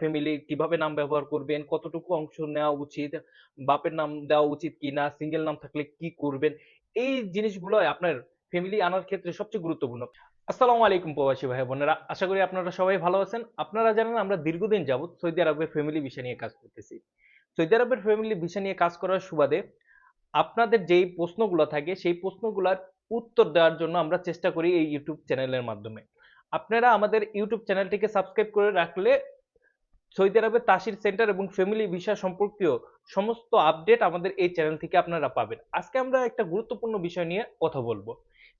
Family কীভাবে নাম ব্যবহার করবেন, কতটুকু অংশ নেওয়া উচিত, বাপের নাম দেওয়া উচিত কিনা সিঙ্গেল নাম থাকলে কি করবেন, এই জিনিসগুলো আপনার ফ্যামিলি আনার ক্ষেত্রে সবচেয়ে গুরুত্বপূর্ণ। আসসালামু আলাইকুম প্রবাসী ভাই বোনেরা, আশা করি আপনারা সবাই ভালো আছেন। আপনারা জানেন আমরা দীর্ঘদিন যাবত সৌদি আরবের ফ্যামিলি ভিসা নিয়ে কাজ করতেছি। সৌদি আরবের ফ্যামিলি ভিসা নিয়ে কাজ করার সুবাদে আপনাদের যেই প্রশ্নগুলো থাকে, সেই প্রশ্নগুলোর উত্তর দেওয়ার জন্য আমরা চেষ্টা করি এই ইউটিউব চ্যানেলের মাধ্যমে। আপনারা আমাদের ইউটিউব চ্যানেলটিকে সাবস্ক্রাইব করে রাখলে সৌদি আরবের তাসির সেন্টার এবং ফ্যামিলি ভিসা সম্পর্কীয় সমস্ত আপডেট আমাদের এই চ্যানেল থেকে আপনারা পাবেন। আজকে আমরা একটা গুরুত্বপূর্ণ বিষয় নিয়ে কথা বলব।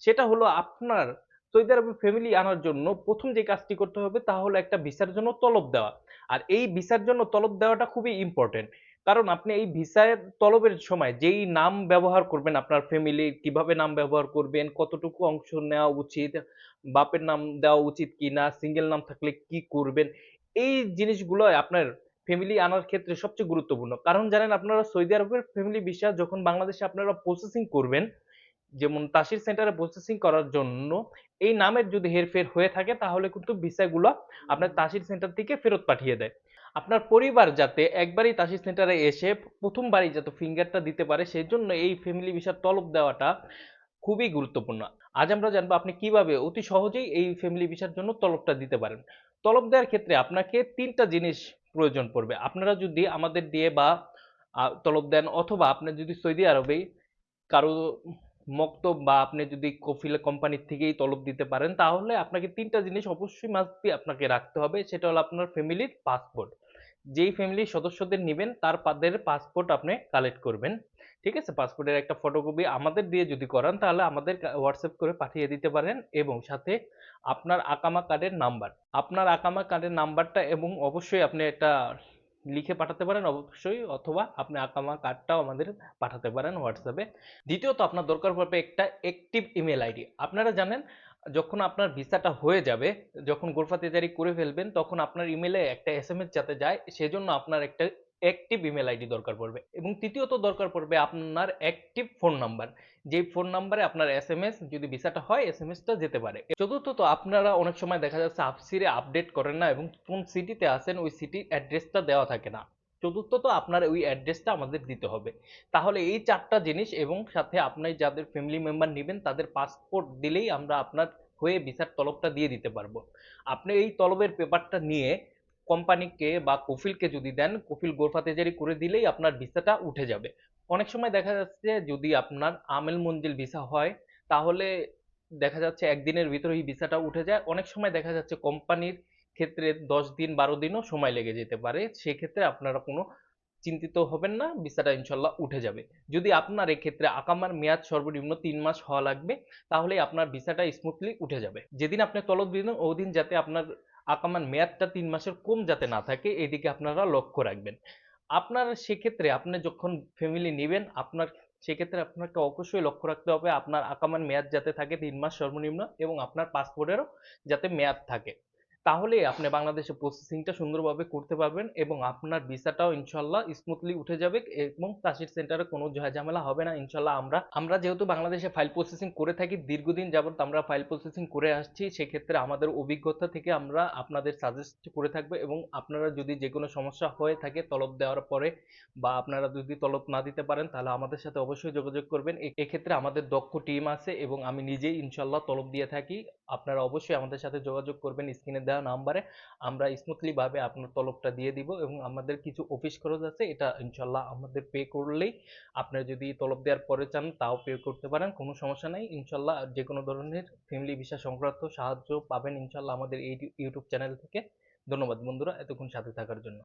সেটা হলো আপনার সৌদি আরবের ফ্যামিলি আনার জন্য প্রথম যে কাজটি করতে হবে তা হলো একটা ভিসার জন্য তলব দেওয়া। আর এই ভিসার জন্য তলব দেওয়াটা খুবই ইম্পর্টেন্ট কারণ আপনি এই ভিসায় তলবের সময় যেই নাম ব্যবহার করবেন আপনার ফ্যামিলি, কীভাবে নাম ব্যবহার করবেন, কতটুকু অংশ নেওয়া উচিত, বাপের নাম দেওয়া উচিত কিনা, সিঙ্গেল নাম থাকলে কি করবেন এই জিনিসগুলো আপনার ফ্যামিলি আনার ক্ষেত্রে সবচেয়ে গুরুত্বপূর্ণ। কারণ জানেন আপনারা সৌদি আরবের ফ্যামিলি ভিসা যখন বাংলাদেশে আপনারা প্রসেসিং করবেন, যেমন তাসির সেন্টারে প্রসেসিং করার জন্য, এই নামের যদি হেরফের হয়ে থাকে, তাহলে কিন্তু ভিসাগুলো আপনার তাসির সেন্টার থেকে ফেরত পাঠিয়ে দেয়। আপনার পরিবার যাতে একবারই তাসির সেন্টারে এসে প্রথমবারই যাতে ফিঙ্গারটা দিতে পারে সেই জন্য এই ফ্যামিলি ভিসার তলব দেওয়াটা খুবই গুরুত্বপূর্ণ। আজ আমরা জানব আপনি কীভাবে অতি সহজেই এই ফ্যামিলি ভিসার জন্য তলবটা দিতে পারেন। তলব দেওয়ার ক্ষেত্রে আপনাকে তিনটা জিনিস প্রয়োজন পড়বে। আপনারা যদি আমাদের দিয়ে বা তলব দেন অথবা আপনি যদি সৌদি আরবে কারও মক্তব বা আপনি যদি কফিল কোম্পানির থেকেই তলব দিতে পারেন, তাহলে আপনাকে তিনটা জিনিস অবশ্যই মাস্ট আপনাকে রাখতে হবে। সেটা হলো আপনার ফ্যামিলির পাসপোর্ট যেই ফ্যামিলির সদস্যদের নেবেন, তার তাদের পাসপোর্ট আপনি কালেক্ট করবেন। ঠিক আছে? পাসপোর্টের একটা ফটোকপি আমাদের দিয়ে যদি করান, তাহলে আমাদের হোয়াটসঅ্যাপ করে পাঠিয়ে দিতে পারেন এবং সাথে আপনার আকামা কার্ডের নাম্বার আপনার আকামা কার্ডের নাম্বারটা এবং অবশ্যই আপনি একটা লিখে পাঠাতে পারেন, অবশ্যই অথবা আপনি আকামা কার্ডটাও আমাদের পাঠাতে পারেন হোয়াটসঅ্যাপে দ্বিতীয়ত আপনার দরকার পড়বে একটা অ্যাক্টিভ ইমেল আইডি আপনারা জানেন, যখন আপনার ভিসাটা হয়ে যাবে, যখন গোরফা তেজারি করে ফেলবেন, তখন আপনার ইমেলে একটা এস এম এস যাতে যায়, সেজন্য আপনার একটা অ্যাক্টিভ ইমেল আইডি দরকার পড়বে। এবং তৃতীয়ত দরকার পড়বে আপনার অ্যাক্টিভ ফোন নাম্বার যে ফোন নাম্বারে আপনার এস এম এস যদি ভিসাটা হয় এস এম এসটা যেতে পারে। চতুর্থত, আপনারা অনেক সময় দেখা যাচ্ছে আপসিরে আপডেট করেন না এবং কোন সিটিতে আছেন, ওই সিটির অ্যাড্রেসটা দেওয়া থাকে না। চতুর্থত, আপনার ওই অ্যাড্রেসটা আমাদের দিতে হবে। তাহলে এই চারটা জিনিস এবং সাথে আপনি যাদের ফ্যামিলি মেম্বার নেবেন, তাদের পাসপোর্ট দিলেই আমরা আপনার হয়ে ভিসার তলবটা দিয়ে দিতে পারব। আপনি এই তলবের পেপারটা নিয়ে কোম্পানিকে বা কফিলকে যদি দেন, কফিল গোরফা তেজারি করে দিলেই আপনার ভিসাটা উঠে যাবে। অনেক সময় দেখা যাচ্ছে যদি আপনার আমেল মঞ্জিল ভিসা হয়, তাহলে দেখা যাচ্ছে একদিনের ভিতরে এই ভিসাটা উঠে যায়। অনেক সময় দেখা যাচ্ছে কোম্পানির ক্ষেত্রে দশ দিন, বারো দিনও সময় লেগে যেতে পারে। সেক্ষেত্রে আপনারা কোনো চিন্তিত হবেন না, ভিসাটা ইনশাল্লাহ উঠে যাবে। যদি আপনার এক্ষেত্রে আকামার মেয়াদ সর্বনিম্ন তিন মাস হওয়া লাগবে তাহলে আপনার ভিসাটা স্মুথলি উঠে যাবে। যেদিন আপনি তলব দিন ওই দিন যাতে আপনার আকামার মেয়াদটা তিন মাসের কম যাতে না থাকে, এদিকে আপনারা লক্ষ্য রাখবেন। আপনার সেক্ষেত্রে আপনি যখন ফ্যামিলি নেবেন, আপনার সেক্ষেত্রে আপনাকে অবশ্যই লক্ষ্য রাখতে হবে, আপনার আকামার মেয়াদ যাতে থাকে তিন মাস সর্বনিম্ন এবং আপনার পাসপোর্টেরও যাতে মেয়াদ থাকে। তাহলে আপনি বাংলাদেশে প্রসেসিংটা সুন্দরভাবে করতে পারবেন এবং আপনার ভিসাটাও ইনশাল্লাহ স্মুথলি উঠে যাবে এবং তাসির সেন্টারে কোনো ঝামেলা হবে না। ইনশাল্লাহ আমরা আমরা যেহেতু বাংলাদেশে ফাইল প্রসেসিং করে থাকি, দীর্ঘদিন যাবত আমরা ফাইল প্রসেসিং করে আসছি, সেক্ষেত্রে আমাদের অভিজ্ঞতা থেকে আমরা আপনাদের সাজেস্ট করে থাকব এবং আপনারা যদি যে কোনো সমস্যা হয়ে থাকে তলব দেওয়ার পরে বা আপনারা যদি তলব না দিতে পারেন, তাহলে আমাদের সাথে অবশ্যই যোগাযোগ করবেন। এক্ষেত্রে আমাদের দক্ষ টিম আছে এবং আমি নিজেই ইনশাল্লাহ তলব দিয়ে থাকি। আপনারা অবশ্যই আমাদের সাথে যোগাযোগ করবেন স্ক্রিনে দেওয়া নাম্বারে। আমরা স্মুথলি ভাবে আপনার তলবটা দিয়ে দিব এবং আমাদের কিছু অফিস খরচ আছে, এটা ইনশাল্লাহ আমাদের পে করলেই আপনারা যদি তলব দেওয়ার পরে চান তাও পে করতে পারেন, কোনো সমস্যা নাই। ইনশাল্লাহ যে কোনো ধরনের ফ্যামিলি ভিসা সংক্রান্ত সাহায্য পাবেন ইনশাল্লাহ আমাদের এই ইউটিউব চ্যানেল থেকে। ধন্যবাদ বন্ধুরা, এতক্ষণ সাথে থাকার জন্য।